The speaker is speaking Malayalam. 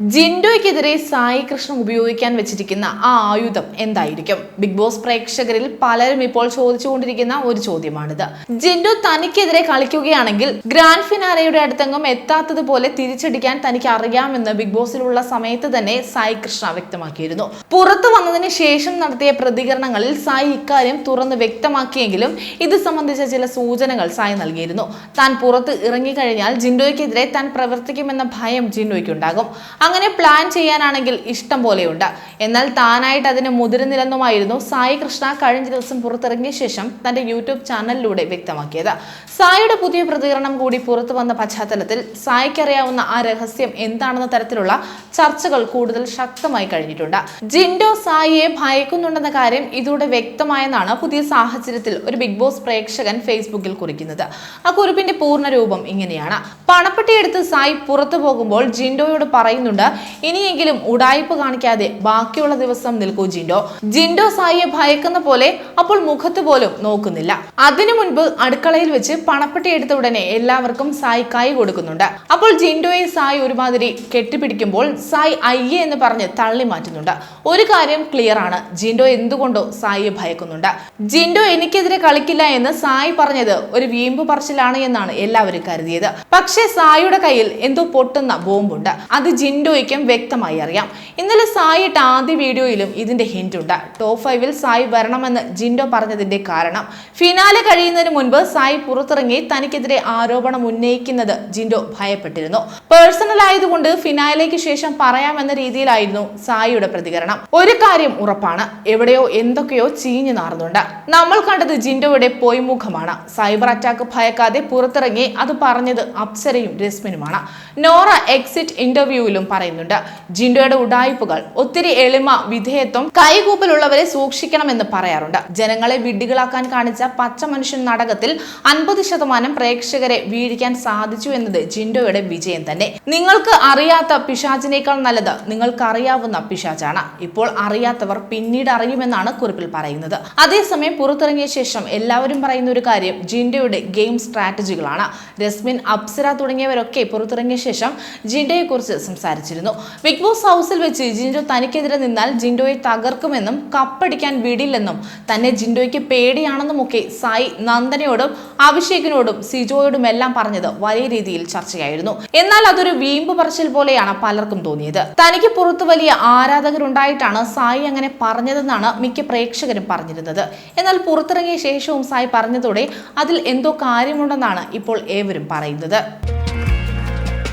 ജിൻഡോയ്ക്കെതിരെ സായി കൃഷ്ണൻ ഉപയോഗിക്കാൻ വെച്ചിരിക്കുന്ന ആ ആയുധം എന്തായിരിക്കും? ബിഗ് ബോസ് പ്രേക്ഷകരിൽ പലരും ഇപ്പോൾ ചോദിച്ചുകൊണ്ടിരിക്കുന്ന ഒരു ചോദ്യമാണിത്. ജിൻഡോ തനിക്കെതിരെ കളിക്കുകയാണെങ്കിൽ ഗ്രാൻഡ് ഫിനാരയുടെ അടുത്തെങ്ങും എത്താത്തതുപോലെ തിരിച്ചടിക്കാൻ തനിക്ക് അറിയാമെന്ന് ബിഗ് ബോസിലുള്ള സമയത്ത് തന്നെ സായി കൃഷ്ണ വ്യക്തമാക്കിയിരുന്നു. പുറത്തു വന്നതിന് ശേഷം നടത്തിയ പ്രതികരണങ്ങളിൽ സായി ഇക്കാര്യം തുറന്ന് വ്യക്തമാക്കിയെങ്കിലും ഇത് സംബന്ധിച്ച ചില സൂചനകൾ സായി നൽകിയിരുന്നു. താൻ പുറത്ത് ഇറങ്ങിക്കഴിഞ്ഞാൽ ജിൻഡോയ്ക്കെതിരെ താൻ പ്രവർത്തിക്കുമെന്ന ഭയം ജിൻഡോയ്ക്കുണ്ടാകും. അങ്ങനെ പ്ലാൻ ചെയ്യാനാണെങ്കിൽ ഇഷ്ടം പോലെയുണ്ട്. എന്നാൽ താനായിട്ട് അതിന് മുതിരുന്നില്ലെന്നുമായിരുന്നു സായി കൃഷ്ണ കഴിഞ്ഞ ദിവസം പുറത്തിറങ്ങിയ ശേഷം തന്റെ യൂട്യൂബ് ചാനലിലൂടെ വ്യക്തമാക്കിയത്. സായിയുടെ പുതിയ പ്രതികരണം കൂടി പുറത്തു വന്ന പശ്ചാത്തലത്തിൽ സായിക്കറിയാവുന്ന ആ രഹസ്യം എന്താണെന്ന തരത്തിലുള്ള ചർച്ചകൾ കൂടുതൽ ശക്തമായി കഴിഞ്ഞിട്ടുണ്ട്. ജിൻഡോ സായിയെ ഭയക്കുന്നുണ്ടെന്ന കാര്യം ഇതോടെ വ്യക്തമായെന്നാണ് പുതിയ സാഹചര്യത്തിൽ ഒരു ബിഗ് ബോസ് പ്രേക്ഷകൻ ഫേസ്ബുക്കിൽ കുറിക്കുന്നത്. ആ കുറിപ്പിന്റെ പൂർണ രൂപം ഇങ്ങനെയാണ്. പണപ്പെട്ടിയെടുത്ത് സായി പുറത്തു പോകുമ്പോൾ ജിൻഡോയോട് പറയുന്നുണ്ട് ഇനിയെങ്കിലും ഉടായ്പ കാണിക്കാതെ ബാക്കിയുള്ള ദിവസം നിൽക്കൂ ജിൻഡോ. ജിൻഡോ സായിയെ ഭയക്കുന്ന പോലെ അപ്പോൾ മുഖത്ത് പോലും നോക്കുന്നില്ല. അതിനു മുൻപ് അടുക്കളയിൽ വെച്ച് പണപ്പെട്ടി എടുത്ത ഉടനെ എല്ലാവർക്കും സായി കൈ കൊടുക്കുന്നുണ്ട്. അപ്പോൾ ജിൻഡോയെ സായി ഒരുമാതിരി കെട്ടിപ്പിടിക്കുമ്പോൾ സായി അയ്യേ എന്ന് പറഞ്ഞ് തള്ളി മാറ്റുന്നുണ്ട്. ഒരു കാര്യം ക്ലിയർ ആണ്. ജിൻഡോ എന്തുകൊണ്ടോ സായിയെ ഭയക്കുന്നുണ്ട്. ജിൻഡോ എനിക്കെതിരെ കളിക്കില്ല എന്ന് സായി പറഞ്ഞത് ഒരു വീമ്പ് പറച്ചിലാണ് എന്നാണ് എല്ലാവരും കരുതിയത്. പക്ഷേ സായിയുടെ കയ്യിൽ എന്തോ പൊട്ടുന്ന ബോംബുണ്ട്. അത് ജിൻഡോയ്ക്കും വ്യക്തമായി അറിയാം. ഇന്നലെ സായി ഇട്ട ആദ്യ വീഡിയോയിലും ഇതിന്റെ ഹിന്റ് ഉണ്ട്. ടോപ്പ് ഫൈവിൽ സായി വരണമെന്ന് ജിൻഡോ പറഞ്ഞതിന്റെ കാരണം. ഫിനാലെ കഴിയുന്നതിന് മുൻപ് സായി പുറത്തിറങ്ങി തനിക്കെതിരെ ആരോപണം ഉന്നയിക്കുന്നത് ജിൻഡോ ഭയപ്പെട്ടിരുന്നു. പേഴ്സണൽ ആയതുകൊണ്ട് ഫിനാലേക്ക് ശേഷം പറയാമെന്ന രീതിയിലായിരുന്നു സായിയുടെ പ്രതികരണം. ഒരു കാര്യം ഉറപ്പാണ്. എവിടെയോ എന്തൊക്കെയോ ചീഞ്ഞു നാറുന്നുണ്ട്. നമ്മൾ കണ്ടത് ജിൻഡോയുടെ പൊയ്മുഖമാണ് സൈബർ അറ്റാക്ക് ഭയക്കാതെ പുറത്തിറങ്ങി അത് പറഞ്ഞത് അപ്സരയും രസ്മിനുമാണ്. നോറ എക്സിറ്റ് ഇന്റർവ്യൂവിലും പറയുന്നുണ്ട്. ജിൻഡോയുടെ ഉടായ്പകൾ ഒത്തിരി എളിമ വിധേയത്വം കൈകൂപ്പലുള്ളവരെ സൂക്ഷിക്കണമെന്ന് പറയാറുണ്ട്. ജനങ്ങളെ വിഡ്ഢികളാക്കാൻ കാണിച്ച പച്ച മനുഷ്യൻ നാടകത്തിൽ അൻപത് ശതമാനം പ്രേക്ഷകരെ വീഴിക്കാൻ സാധിച്ചു എന്നത് ജിൻഡോയുടെ വിജയം തന്നെ. നിങ്ങൾക്ക് അറിയാത്ത പിശാചിനേക്കാൾ നല്ലത് നിങ്ങൾക്ക് അറിയാവുന്ന പിശാചാണ്. ഇപ്പോൾ അറിയാത്തവർ പിന്നീട് അറിയുമെന്നാണ് കുറിപ്പിൽ പറയുന്നത്. അതേസമയം പുറത്തിറങ്ങിയ ശേഷം എല്ലാവരും പറയുന്ന ഒരു കാര്യം ജിൻഡോയുടെ ഗെയിം സ്ട്രാറ്റജികളാണ്. രസ്മിൻ അപ്സര തുടങ്ങിയവരൊക്കെ പുറത്തിറങ്ങിയ ശേഷം ജിൻഡയെ കുറിച്ച് സംസാരിച്ചിരുന്നു ബിഗ് ബോസ് ഹൗസിൽ വെച്ച് ജിൻഡോ തനിക്കെതിരെ നിന്നാൽ ജിൻഡോയെ തകർക്കുമെന്നും കപ്പടിക്കാൻ വിടില്ലെന്നും തന്നെ ജിൻഡോയ്ക്ക് പേടിയാണെന്നും ഒക്കെ സായി നന്ദനയോടും അഭിഷേകിനോടും സിജോയോടും എല്ലാം പറഞ്ഞത് വലിയ രീതിയിൽ ചർച്ചയായിരുന്നു. എന്നാൽ അതൊരു വീമ്പ് പറച്ചിൽ പോലെയാണ് പലർക്കും തോന്നിയത്. തനിക്ക് പുറത്ത് വലിയ ആരാധകരുണ്ടായിട്ടാണ് സായി അങ്ങനെ പറഞ്ഞതെന്നാണ് മിക്ക പ്രേക്ഷകരും പറഞ്ഞിരുന്നത്. എന്നാൽ പുറത്തിറങ്ങിയ ശേഷവും സായി പറഞ്ഞതോടെ അതിൽ എന്തോ കാര്യമുണ്ടെന്നാണ് ഇപ്പോൾ ഏവരും പറയുന്നത്.